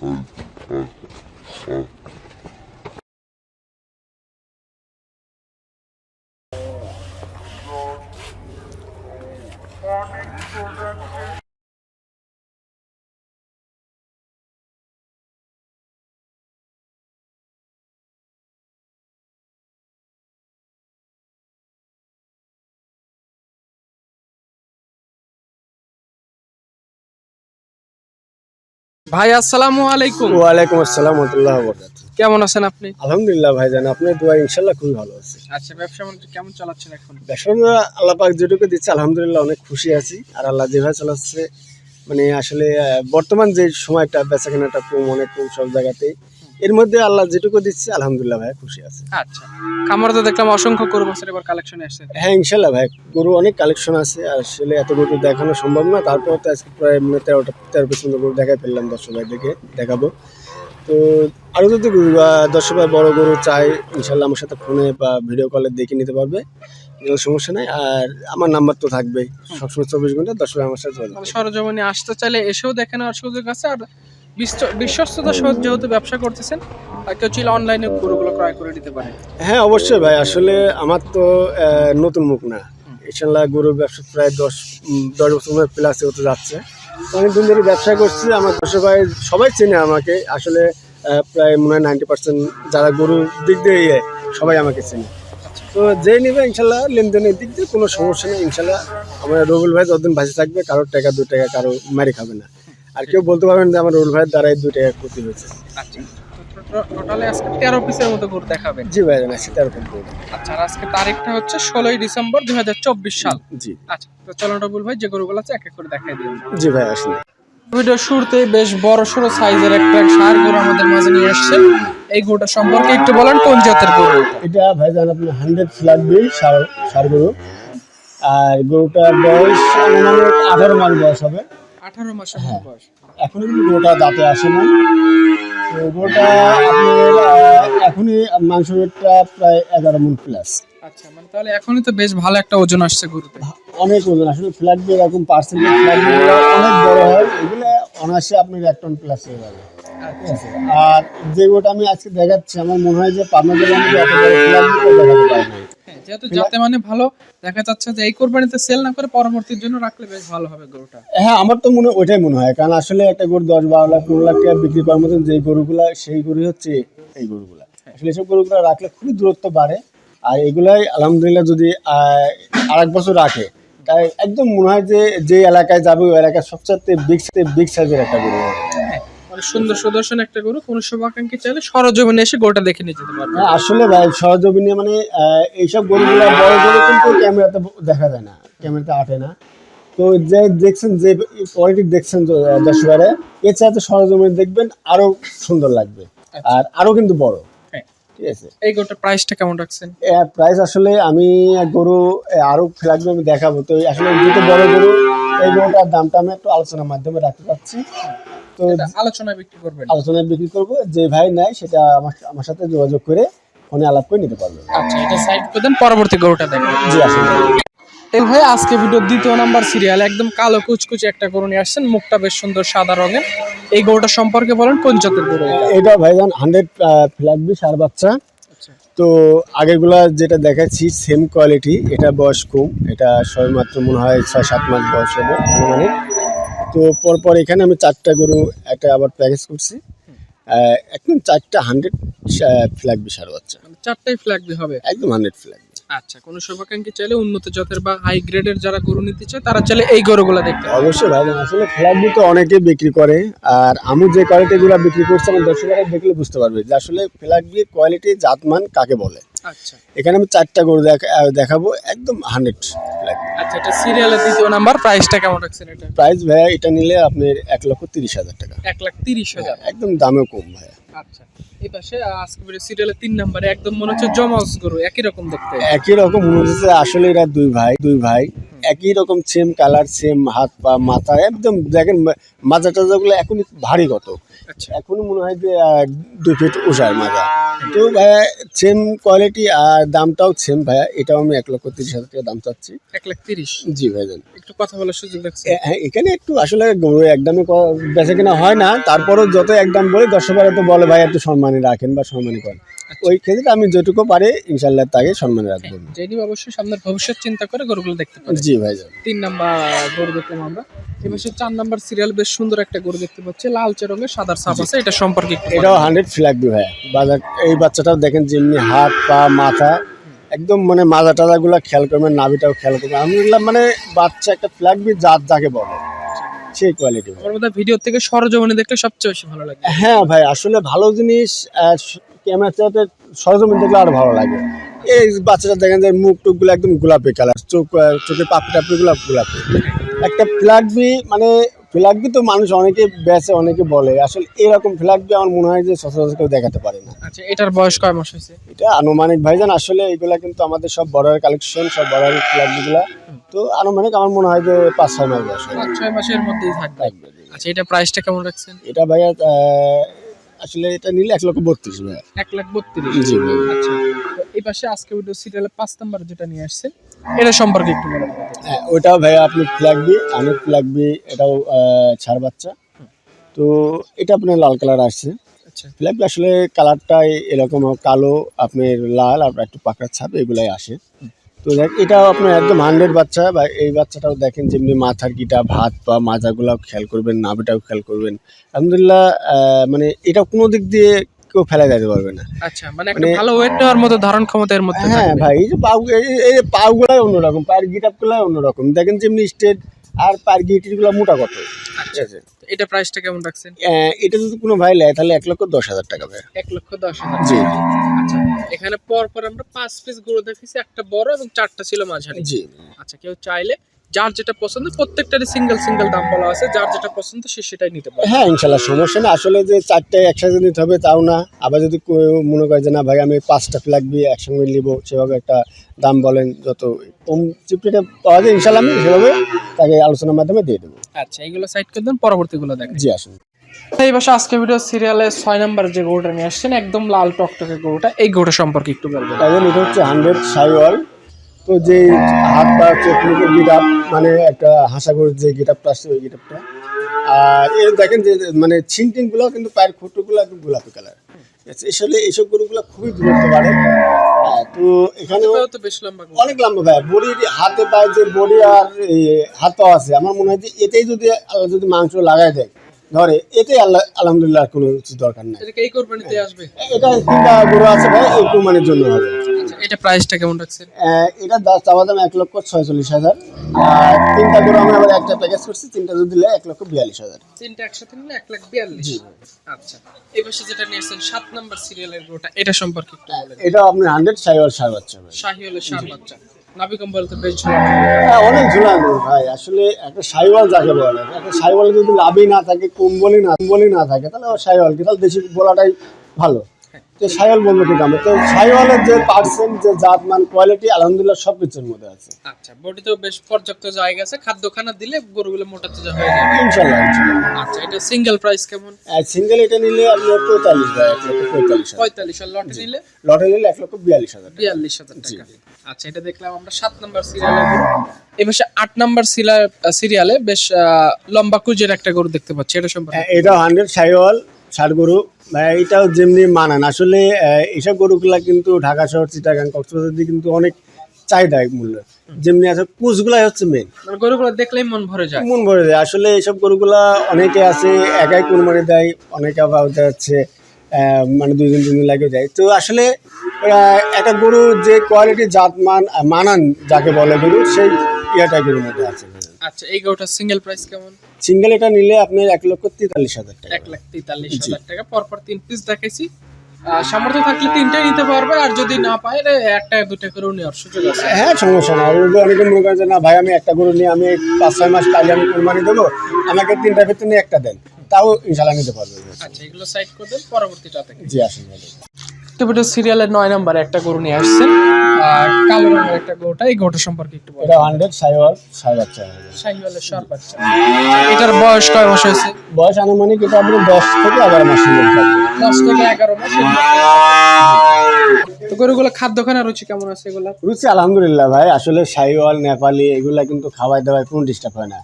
Hey. ভাই আসসালামু আলাইকুম। ওয়ালাইকুম আসসালাম ওয়া কেমন আছেন আপনি? আলহামদুলিল্লাহ ভাই ভাইজান আপনার দোয়া ইনশাআল্লাহ খুবই ভালো আছে। আচ্ছা ব্যবসা বাণিজ্য কেমন চালাচ্ছেন এখন? ব্যবসা আল্লাহ পাক যেটুকু দিচ্ছে আলহামদুলিল্লাহ অনেক খুশি আছি। আর আল্লাহ যেভাবে চালাচ্ছে মানে আসলে বর্তমান যে সময়টা বেচা কেনাটা কম অনেক কম সব জায়গাতেই। এর মধ্যে আল্লাহ যেটুকু দিচ্ছে আলহামদুলিল্লাহ ভাই খুশি আছে। আচ্ছা। খামার তো দেখলাম অসংখ্য গরু বছর এবার কালেকশনে আসছে হ্যাঁ ইনশাল্লাহ ভাই গরু অনেক কালেকশন আছে আসলে এত গরু দেখানো সম্ভব না। তারপর তো আজকে প্রায় মানে তেরোটা তেরো পর্যন্ত গরু দেখাই ফেললাম দর্শক ভাই দেখে দেখাবো। তো আরও যদি দর্শক ভাই বড় গরু চাই ইনশাল্লাহ আমার সাথে ফোনে বা ভিডিও কলে দেখে নিতে পারবে। কোনো সমস্যা নাই। আর আমার নাম্বার তো থাকবেই। সবসময় চব্বিশ ঘণ্টা দর্শক আমার সাথে মানে সরজমিনে আসতে চাইলে এসেও দেখে নেওয়ার সুযোগ আছে আর বিশ্বস্ততার সহ যেহেতু ব্যবসা করতেছেন কেউ চাইলে অনলাইনে গরুগুলো ক্রয় করে দিতে পারে। হ্যাঁ অবশ্যই ভাই। আসলে আমার তো নতুন মুখ না। ইনশাল্লাহ গরুর ব্যবসা প্রায় দশ দশ বছর প্লাস হতে যাচ্ছে। অনেক দিন ধরে ব্যবসা করছি। আমার দর্শক ভাই সবাই চেনে আমাকে। আসলে প্রায় মনে হয় নাইনটি পার্সেন্ট যারা গরুর দিক দিয়ে ইয়ে, সবাই আমাকে চেনে। তো যে নিবে ইনশাল্লাহ লেনদেনের দিক দিয়ে কোনো সমস্যা নেই। ইনশাল্লাহ আমার রবুল ভাই যতদিন বাঁচে থাকবে কারোর টাকা দু টাকা কারও মারি খাবে না। আর কেউ বলতে পারবেন যে আমার রুল ভাইয়ের দ্বারাই দু টাকা ক্ষতি হয়েছে। আচ্ছা। টোটালে আজকে তেরো পিসের মতো গরু দেখাবেন? জি ভাই করব আচ্ছা আর আজকে তারিখটা হচ্ছে ষোলোই ডিসেম্বর দুই হাজার চব্বিশ সাল। জি। আচ্ছা তো চলো রবুল ভাই যে গরুগুলো আছে এক এক করে দেখাই দিন জি ভাই আসলে ভিডিও শুরুতেই বেশ বড় সড়ো সাইজের একটা সার গরু আমাদের মাঝে নিয়ে এসেছেন এই গরুটা সম্পর্কে একটু বলেন কোন জাতের গরু এটা? আপনার হান্ড্রেড ফ্ল্যাট বিল সার সার গরু। আর গরুটার বয়স আনুমানিক আঠারো মাস বয়স হবে। আঠারো মাসের মতো বয়স। এখনই কিন্তু গরুটা দাঁতে আসে না গরুটা আপনার এখনই মাংস রেটটা প্রায় এগারো মন প্লাস আচ্ছা মানে তাহলে এখনই তো বেশ ভালো একটা ওজন আসছে গরুতে। অনেক ওজন আসলে ফ্ল্যাট বিল এরকম পার্সেন্টেজ ফ্ল্যাট অনেক বড় হয়। এগুলো অনায়াসে আপনার এক টন প্লাস হয়ে যাবে। আর যে গরুটা আমি আজকে দেখাচ্ছি আমার মনে হয় যে পাবনা জেলার মধ্যে এত বড় ফ্ল্যাট দেখাতে পারে হ্যাঁ, যেহেতু যাতে মানে ভালো দেখা যাচ্ছে যে এই কোরবানিতে সেল না করে পরবর্তীর জন্য রাখলে বেশ ভালো হবে গরুটা। হ্যাঁ আমার তো মনে ওইটাই মনে হয়। কারণ আসলে একটা গরু দশ বারো লাখ পনেরো লাখ টাকা বিক্রি করার মতন যেই গরুগুলা সেই গরুই হচ্ছে এই গরুগুলা। আসলে এসব গরুগুলা রাখলে খুবই দূরত্ব বাড়ে। আর এগুলাই আলহামদুলিল্লাহ যদি আর এক বছর রাখে তাই একদম মনে হয় যে যে এলাকায় যাবে ওই এলাকায় সবচেয়ে বিগ বিগ সাইজের একটা গরু সুন্দর সুদর্শন একটা গরু কোন শুভাকাঙ্ক্ষী চাইলে সরজমিনে এসে গরুটা দেখে নিয়ে যেতে পারবে। হ্যাঁ, আসলে ভাই সহজমিনে মানে এইসব গরুগুলা বড় গরু কিন্তু ক্যামেরাতে দেখা যায় না ক্যামেরাতে আটে না। তো যে দেখছেন যে কোয়ালিটি দেখছেন দর্শকরা এছাড়া তো সরজমিনে দেখবেন আরও সুন্দর লাগবে আর আরও কিন্তু বড়। হ্যাঁ। ঠিক আছে? এই গরুটার প্রাইসটা কেমন রাখছেন? প্রাইস আসলে আমি গরু আরও লাগবে আমি দেখাবো। তো আসলে বড় গরু এই গরুটার দামটা আমি একটু আলোচনার মাধ্যমে রাখতে চাচ্ছি। তো এটা আলোচনায় বিক্রি করবেন। আলোচনায় বিক্রি করব। যে ভাই নেয় সেটা আমার আমার সাথে যোগাযোগ করে ফোনে আলাপ করে নিতে পারবে। আচ্ছা এটা সাইড করে দেন পরবর্তী গরুটা জি আসলে এই ভাই আজকে ভিডিওর দ্বিতীয় নাম্বার সিরিয়াল একদম কালো কুচকুচে একটা গরু নিয়ে আসছেন। মুখটা বেশ সুন্দর সাদা রঙের। এই গরুটা সম্পর্কে বলেন কোন জাতের গরু এটা? এটা ভাইজান হান্ড্রেড ফ্ল্যাগবি সার বাচ্চা। আচ্ছা। তো আগেরগুলা যেটা দেখাচ্ছি সেম কোয়ালিটি এটা বয়স কম। এটা সবেমাত্র মনে হয় ছয় সাত মাস বয়স হবে আনুমানিক তো পরপর এখানে আমি চারটা গরু একটা আবার প্যাকেজ করছি। একদম চারটা হান্ড্রেড ফ্ল্যাগবি সার বাচ্চা। মানে চারটাই ফ্ল্যাগ হবে? একদম হান্ড্রেড ফ্ল্যাগ আচ্ছা কোন শুভাকাঙ্ক্ষী চাইলে উন্নত জাতের বা হাই গ্রেডের যারা গরু নিতে চায় তারা চাইলে এই গরুগুলো দেখতে অবশ্যই ভাইজান আসলে ফ্ল্যাগবি তো অনেকে বিক্রি করে। আর আমি যে কোয়ালিটিগুলো বিক্রি করছি আমার দর্শকরা দেখলে বুঝতে পারবে যে আসলে ফ্ল্যাগবি কোয়ালিটি জাতমান কাকে বলে। আচ্ছা। এখানে আমি চারটা গরু দেখা- দেখাবো একদম হান্ড্রেড আচ্ছা এটা সিরিয়ালের দ্বিতীয় নাম্বার প্রাইসটা কেমন রাখছেন এটা? প্রাইস ভাইয়া এটা নিলে আপনার এক লক্ষ তিরিশ হাজার টাকা। এক লাখ তিরিশ হাজার? একদম দামেও কম ভাইয়া। আচ্ছা এই পাশে আজকে সিরিয়ালের তিন নাম্বারে একদম মনে হচ্ছে গরু একই রকম দেখতে। একই রকম মনে হচ্ছে আসলে এরা দুই ভাই দুই ভাই। একই রকম সেম কালার সেম হাত পা মাথা একদম দেখেন মাজা টাজাগুলো এখনই ভারী কত। আচ্ছা। এখনই মনে হয় যে দু ফিট উষার মাজা তো ভাইয়া সেম কোয়ালিটি আর দামটাও সেম ভাইয়া। এটাও আমি এক লক্ষ তিরিশ হাজার টাকা দাম চাচ্ছি। এক লাখ তিরিশ? জি ভাইজান একটু কথা বলার সুযোগ রাখছি হ্যাঁ, এখানে একটু আসলে এক একদমই ক- বেচা কেনা হয় না। তারপরও যত একদম বলে দশ বারে তো বলে ভাই একটু সম্মানে রাখেন বা সম্মানে করেন। ওই ক্ষেত্রে আমি যেটুকু পারি ইনশাল্লাহ তাকে সম্মানে রাখব। জেনি অবশ্যই সামনের ভবিষ্যৎ চিন্তা করে গরুগুলো দেখতে পারে জি ভাইজান তিন নাম্বার গরু দেখলাম আমরা। এই চার নাম্বার সিরিয়াল বেশ সুন্দর একটা গরু দেখতে পাচ্ছি। লালচে রঙের সাদার ছাপ আছে এটা সম্পর্কে এটাও হান্ড্রেড ফ্ল্যাগবি ভাইয়া বাজার এই বাচ্চাটাও দেখেন যেমনি হাত পা মাথা একদম মানে মাজা টাজাগুলো খেয়াল করবেন নাভিটাও খেয়াল করবেন। আমি বললাম মানে বাচ্চা একটা ফ্ল্যাগবি জাত যাকে বলে। সেই কোয়ালিটি আমার ভিডিও থেকে সরজমিনে দেখলে সবচেয়ে বেশি ভালো লাগে। হ্যাঁ ভাই আসলে ভালো জিনিস ক্যামেরাতে সরজমিন দেখলে আরও ভালো লাগে। এই বাচ্চাটা দেখেন যে মুখ টুকগুলো একদম গোলাপি কালার চোখ চোখের পাপড়ি টাপড়িগুলো গোলাপি। একটা ফ্ল্যাগবি মানে ফ্ল্যাগবি তো মানুষ অনেকে বেচে অনেকে বলে। আসলে এরকম ফ্ল্যাগবি আমার মনে হয় যে সচরাচর কেউ দেখাতে পারে না। আচ্ছা এটার বয়স কয় মাস হয়েছে? এটা আনুমানিক ভাইজান আসলে এগুলা কিন্তু আমাদের সব বর্ডার কালেকশন সব বর্ডার ফ্ল্যাগগুলা তো আনুমানিক আমার মনে হয় যে পাঁচ ছয় মাস বয়স। ছয় মাসের মধ্যেই থাকবে। আচ্ছা এটা প্রাইসটা কেমন রাখছেন? এটা ভাইয়া আসলে এটা নিলে এক লক্ষ বত্রিশ ভাইয়া। এক লাখ বত্রিশ। জি ভাই। আচ্ছা তো এই পাশে আজকে ভিডিও সিরিয়ালে পাঁচ নাম্বার যেটা নিয়ে আসছেন এটা সম্পর্কে একটু বলেন। হ্যাঁ ওটাও ভাইয়া আপনি ফ্ল্যাগবি আমি ফ্ল্যাগবি এটাও আহ, ছাড় বাচ্চা। তো এটা আপনার লাল কালার আসছে। আচ্ছা। ফ্ল্যাগবি আসলে কালারটাই এরকম কালো আপনার লাল আর একটু পাকড়ার ছাপ এগুলাই আসে। তো দেখ এটাও আপনার একদম হান্ড্রেড বাচ্চা বা এই বাচ্চাটাও দেখেন যেমনি মাথার গিটা ভাত বা মাজাগুলাও খেয়াল করবেন নাভিটাও খেয়াল করবেন। আলহামদুলিল্লাহ মানে এটা কোনো দিক দিয়ে কেউ ফেলা যেতে পারবে না। আচ্ছা মানে একটা ভালো ওয়েট নেওয়ার মতো ধারণ ক্ষমতার মধ্যে হ্যাঁ ভাই এই যে পাউ এই- পাউগুলাই পাগুলাই অন্যরকম পায়ের গিটাপগুলাই অন্যরকম। দেখেন যেমনি স্টেট আর পায়েরগুলা মোটা কত? ঠিক আছে এটা প্রাইসটা কেমন রাখছেন? এটা যদি কোনো ভাই নেয় তাহলে এক লক্ষ দশ হাজার টাকা ভাই। এক লক্ষ দশ হাজার জি আচ্ছা এখানে পর পর আমরা পাঁচ পিস গরু দেখেছি একটা বড় এবং চারটা ছিল মাঝারি। জি। আচ্ছা কেউ চাইলে যার যেটা পছন্দ প্রত্যেকটারই সিঙ্গেল সিঙ্গেল দাম বলা আছে। যার যেটা পছন্দ সে সেটাই নিতে পারে। হ্যাঁ ইনশাল্লাহ সমস্যা না। আসলে যে চারটে একসাথে নিতে হবে তাও না। আবার যদি মনে করে যে না ভাই আমি পাঁচটা ফ্ল্যাগবি একসঙ্গে নিব সেভাবে একটা দাম বলেন যত কম চিপটিটা পাওয়া যায় ইনশাল্লাহ আমি সেভাবে তাকে আলোচনার মাধ্যমে দিয়ে দেবো। আচ্ছা এগুলো সাইড করে দেন পরবর্তীগুলো দেখেন। জি আসুন। এই বাসা আজকে ভিডিও সিরিয়ালে ছয় নাম্বার যে গরুটা নিয়ে আসছেন একদম লাল টকটকে গরুটা এই গরুটা সম্পর্কে একটু বলবেন। তাই এটা হচ্ছে হান্ড্রেড সাইওয়াল। তো যে হাত পা চোখ মুখের গিটাপ মানে একটা হাসাগর যে গিটাপটা আসছে ওই গিটাপটা আর এর দেখেন যে মানে ছিন টিনগুলো কিন্তু পায়ের খুঁটোগুলো একদম গোলাপি কালার। আসলে এইসব গরুগুলো খুবই দূরত্ব বাড়ে। তো লম্বা অনেক লম্বা ভাই। বডির হাতে পায়ে যে বডি আর এই হাত পা আছে আমার মনে হয় যে এতেই যদি যদি মাংস লাগাই দেয় ধরে এতেই আল্লাহ আলহামদুলিল্লাহ কোনো কিছু দরকার নাই। এই কোরবানিতে আসবে? এটা তিনটা গরু আছে ভাই এই কুরবানির জন্য হবে। আচ্ছা এটা প্রাইসটা কেমন রাখছেন? এটা দা- চাওয়া দাম এক লক্ষ ছয়চল্লিশ হাজার। আর তিনটা গরু আমি আবার একটা প্যাকেজ করছি তিনটা যদি দিলে এক লক্ষ বিয়াল্লিশ হাজার। তিনটা একসাথে নিলে এক লাখ বিয়াল্লিশ। আচ্ছা এই পাশে যেটা নিয়েছেন সাত নাম্বার সিরিয়ালের গরুটা এটা সম্পর্কে একটু বলেন। এটা আপনি হান্ড্রেড সাইওয়াল সার বাচ্চা শাহি সার বাচ্চা। হ্যাঁ, অনেক ভাই। আসলে একটা যাকে বলে একটা যদি লাভই না থাকে কম্বলই কম্বলই না থাকে তাহলে সাইওয়াল কি? তাহলে দেশি বলাটাই ভালো। তো সাইওয়াল বলব কি দামে তো সাইওয়ালের যে পার্সেন্ট যে জাত মান কোয়ালিটি আলহামদুলিল্লাহ সব কিছুর মধ্যে আছে। আচ্ছা বডিতেও বেশ পর্যাপ্ত জায়গা আছে খাদ্যখানা দিলে গরুগুলো মোটা তাজা হয়ে যাবে। ইনশাল্লাহ আচ্ছা এটা সিঙ্গেল প্রাইস কেমন? সিঙ্গেল এটা নিলে আপনার পঁয়তাল্লিশ পঁয়তাল্লিশ পঁয়তাল্লিশ আর লটে নিলে? লটে নিলে এক লক্ষ বিয়াল্লিশ হাজার টাকা। বিয়াল্লিশ হাজার টাকা। আচ্ছা এটা দেখলাম আমরা সাত নাম্বার সিরিয়ালে এই এবার আট নাম্বার সিরিয়ালে বেশ লম্বা কুজের একটা গরু দেখতে পাচ্ছি এটা সম্পর্কে। এটা এটাও হান্ড্রেড সাইওয়াল ষাট গরু। এটাও যেমনি মানান। আসলে এইসব গরুগুলা কিন্তু ঢাকা শহর চিটাগাং কক্সবাজার দিয়ে কিন্তু অনেক চাহিদা মূল্য। যেমনি আছে কুচগুলাই হচ্ছে মেন মানে গরুগুলো দেখলেই মন ভরে যায়। মন ভরে যায়। আসলে এইসব গরুগুলা অনেকে আছে একাই কুরবানি দেয় অনেকে আবার যাচ্ছে মানে দুই দিন তিন দিন লাগে যায়। তো আসলে একটা গরু যে কোয়ালিটি জাত মান মানান যাকে বলে গরু সেই ইয়েটা গরুর মধ্যে আছে। আচ্ছা এই গরুটা সিঙ্গেল প্রাইস কেমন? সিঙ্গেল এটা নিলে আপনার এক লক্ষ তেতাল্লিশ হাজার টাকা। এক লাখ তেতাল্লিশ হাজার টাকা। পরপর তিন পিস দেখাইছি। সামর্থ্য থাকলে তিনটাই নিতে পারবে আর যদি না পায় একটা দুটা করেও নেওয়ার সুযোগ আছে। হ্যাঁ সমস্যা না অনেকে মনে করেন যে না ভাই আমি একটা গরু নিয়ে আমি পাঁচ ছয় মাস কাজে আমি কোরবানি দেবো আমাকে তিনটার ভিতরে নিয়ে একটা দেন। তাও ইনশাল্লাহ নিতে পারবে। আচ্ছা এগুলো সাইড করে দেন পরবর্তীটা থেকে জি আসুন ভাই। সিরিয়ালের নয় নাম্বারে একটা গরু নিয়ে আসছেন আর কালো রঙের একটা গরুটা এই গরুটা সম্পর্কে একটু বলেন এটা হান্ড্রেড সাইওয়াল বাচ্চা। শাহিওয়ালের বাচ্চা এটার বয়স কয় মাস হয়েছে? বয়স আনুমানিক এটা আপনার দশ থেকে এগারো থাকবে দশ থেকে এগারো মাস। তো গরুগুলো খাদ্যখানা রুচি কেমন আছে এগুলা রুচি আলহামদুলিল্লাহ ভাই আসলে সাইওয়াল নেপালি এগুলা কিন্তু খাওয়াই দাওয়ায় কোনো ডিস্টার্ব হয় না।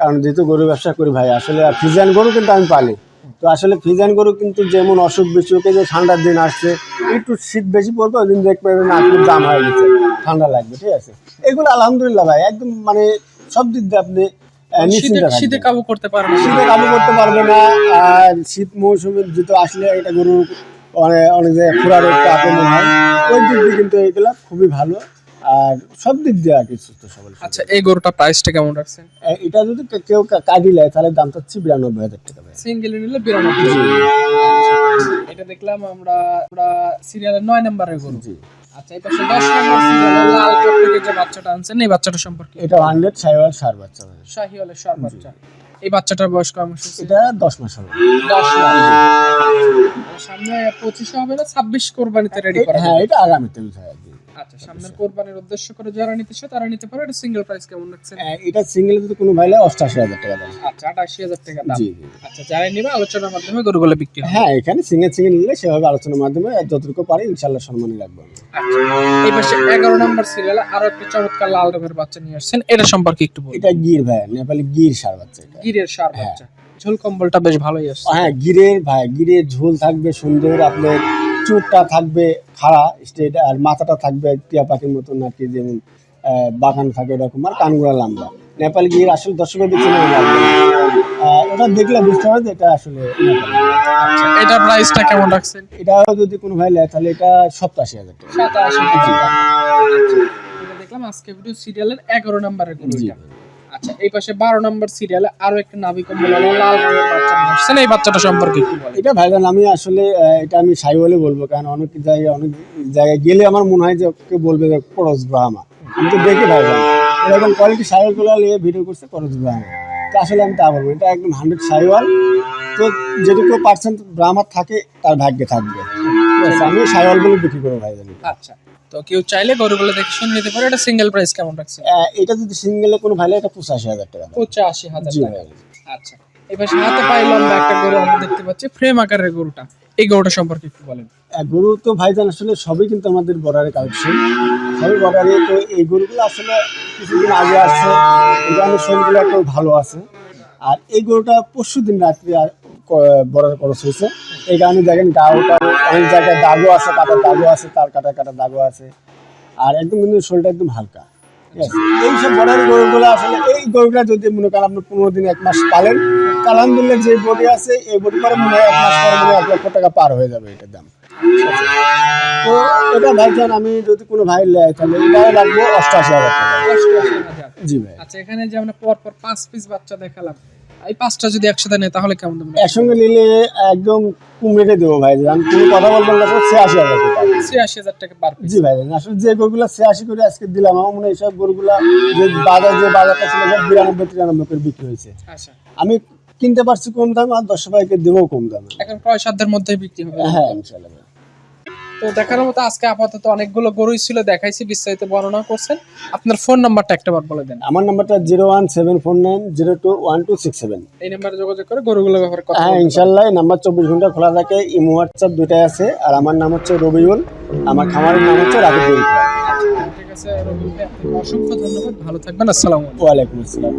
কারণ যেহেতু গরু ব্যবসা করি ভাই আসলে ফ্রিজান গরু কিন্তু আমি পালি। তো আসলে ফ্রিজান গরু কিন্তু যেমন অসুখ বিসুখে যে ঠান্ডার দিন আসছে একটু শীত বেশি পড়বে ওই দিন দেখবে একটু দাম হয়ে গেছে ঠান্ডা লাগবে ঠিক আছে? এগুলো আলহামদুলিল্লাহ ভাই একদম মানে সব দিক দিয়ে আপনি শীতে কাবু করতে পারে শীতে কাবু করতে পারবে না আর শীত মৌসুমে যেহেতু আসলে এটা গরু অনেক অনেক জায়গায় খুরার একটু আক্রমণ হয় ওই দিক দিয়ে কিন্তু এগুলা খুবই ভালো। আর সব দিক দিয়ে আর কি সুস্থ সবল আচ্ছা এই গরুটা প্রাইসটা কেমন রাখছেন? এটা যদি কেউ কা- কাটি নেয় তাহলে দামটা হচ্ছে বিরানব্বই হাজার টাকা। সিঙ্গেল নিলে বিরানব্বই। এটা দেখলাম আমরা আমরা সিরিয়ালের নয় নম্বরের গরু। জি। আচ্ছা এই পাশে দশ নম্বর সিরিয়ালের লাল টকটকে যে বাচ্চাটা আনছেন এই বাচ্চাটা সম্পর্কে? এটা হান্ড্রেড সার বাচ্চা। শাহিওয়ালের সার বাচ্চা। এই বাচ্চাটার বয়স কম এটা দশ মাস হবে। দশ মাস। সামনে পঁচিশে হবে না ছাব্বিশ কোরবানিতে রেডি করা হ্যাঁ এটা আগামীতে বিষয় আর কি আচ্ছা সামনের কোরবানির উদ্দেশ্য করে যারা নিতে চায় তারা নিতে পারে। এটা সিঙ্গেল প্রাইস কেমন রাখছেন? এ, এটা সিঙ্গেল যদি কোনো ভাইলে অষ্টাশি হাজার টাকা দাম। আচ্ছা আটাশি হাজার টাকা দাম। আচ্ছা যারা নিবে আলোচনার মাধ্যমে গরুগুলো বিক্রি হবে। হ্যাঁ এখানে সিঙ্গেল সিঙ্গেল নিলে সেভাবে আলোচনার মাধ্যমে যতটুকু পারি ইনশাল্লাহ সম্মানই রাখব আচ্ছা এই পাশে এগারো নম্বর সিরিয়ালে আরও একটা চমৎকার লাল রঙের বাচ্চা নিয়ে আসছেন। এটা সম্পর্কে একটু বলুন। এটা গির ভাই নেপালি গির সার বাচ্চা এটা। গিরের সার বাচ্চা। ঝোল কম্বলটা বেশ ভালোই আসছে। হ্যাঁ গিরের ভাই গিরের ঝোল থাকবে সুন্দর আপনার চুটটা থাকবে খাড়া স্ট্রেট আর মাথাটা থাকবে টিয়া পাখির মতন আর কি যেমন বাগান থাকে এরকম আর কানগুড়া লম্বা। নেপাল গির আসলে দর্শকের না ওটা দেখলে বুঝতে হবে যে এটা আসলে এটা প্রাইসটা কেমন রাখছেন? এটাও যদি কোনো ভাই নেয় তাহলে এটা সপ্তাশি হাজার টাকা। এটা দেখলাম আজকে ভিডিও সিরিয়ালের এগারো নম্বরের গরুটা। আচ্ছা এই পাশে বারো নম্বর সিরিয়ালে আরও একটা নাভি কম্বল লাল রঙের বাচ্চা আসছেন। এই বাচ্চাটা সম্পর্কে একটু বলেন? এটা ভাইজান আমি আসলে এটা আমি সাই বলে বলব কারণ অনেক জায়গায় অনেক জায়গায় গেলে আমার মনে হয় যে কেউ বলবে যে করস ব্রাহ্মা। আমি তো দেখি ভাইজান এরকম কোয়ালিটি সাইকেলগুলো নিয়ে ভিডিও করছে করস ব্রাহ্মা। তো আসলে আমি তা বলব এটা একদম হান্ড্রেড সাইওয়াল। তো যেটুকু পার্সেন্ট ব্রাহ্মার থাকে তার ভাগ্যে থাকবে। আমি সাইওয়ালগুলো বিক্রি করব ভাইজান। আচ্ছা তো কেউ চাইলে গরুগুলো দেখে শুনে নিতে পারে। এটা সিঙ্গেল প্রাইস কেমন রাখছে? এটা যদি সিঙ্গেলে কোনো ভাইলে এটা পঁচাশি হাজার টাকা। পঁচাশি হাজার টাকা। আচ্ছা এবার হাতে পায়ে লম্বা একটা গরু আমরা দেখতে পাচ্ছি ফ্রেম আকারের গরুটা। এই গরুটা সম্পর্কে একটু বলেন। গরু তো ভাইজান আসলে সবই কিন্তু আমাদের বর্ডারে কালেকশন সবই বর্ডারে তো এই গরুগুলো আসলে কিছুদিন আগে আসছে। এই কারণে শরীরগুলো একটু ভালো আছে। আর এই গরুটা পরশু দিন রাত্রে বর্ডারে খরচ হয়েছে। এই কারণে দেখেন গাওটা অনেক জায়গায় দাগও আছে কাটার দাগও আছে তার কাটা কাটা দাগও আছে। আর একদম কিন্তু শরীরটা একদম হালকা। এই সব বর্ডারের গরুগুলো আসলে এই গরুটা যদি মনে করেন আপনি পনেরো দিন এক মাস পালেন আলহামদুলিল্লাহ যে বডি আছে এই বডি পরে মনে হয় এক মাস পরে মনে এক লক্ষ টাকা পার হয়ে যাবে এটার দাম। তো এটা ভাইজান আমি যদি কোনো ভাই নেয় তাহলে এটা লাগবে অষ্টাশি হাজার টাকা। জি ভাই। আচ্ছা এখানে যে আমরা পর পর পাঁচ পিস বাচ্চা দেখালাম এই পাঁচটা যদি একসাথে নেয় তাহলে কেমন দেবেন একসঙ্গে নিলে একদম কুমড়ে দেবো ভাইজান কোনো কথা বলবেন না ছিয়াশি হাজার টাকা। ছিয়াশি হাজার টাকা পার জি ভাইজান আসলে যে গরুগুলো ছিয়াশি করে আজকে দিলাম আমার মনে হয় এইসব গরুগুলা যে বাজার যে বাজারটা ছিল সব বিরানব্বই তিরানব্বই করে বিক্রি হয়েছে। আচ্ছা। আমি কিনতে পারছি কম দামে আর দশ ভাইকে দেবো কম দামে। এখন ক্রয় সাধ্যের মধ্যে বিক্রি হবে। হ্যাঁ ইনশাল্লাহ ভাই। তো দেখার মতো আজকে আপাতত অনেকগুলো গরুই ছিল দেখাইছি বিস্তারিত বর্ণনা করছেন। আপনার ফোন নাম্বারটা একটা একটাবার বলে দেন। আমার নাম্বারটা zero one seven four nine zero two one two six seven. এই নাম্বারে যোগাযোগ করে গরুগুলো ব্যাপারে কথা হ্যাঁ ইনশাল্লাহ নাম্বার চব্বিশ ঘণ্টা খোলা থাকে ইমো হোয়াটসঅ্যাপ দুটাই আছে আর আমার নাম হচ্ছে রবিউল আমার খামারের নাম হচ্ছে রাবিদুল ঠিক আছে রবিউল অসংখ্য ধন্যবাদ ভালো থাকবেন আসসালামু আলাইকুম। আসসালাম।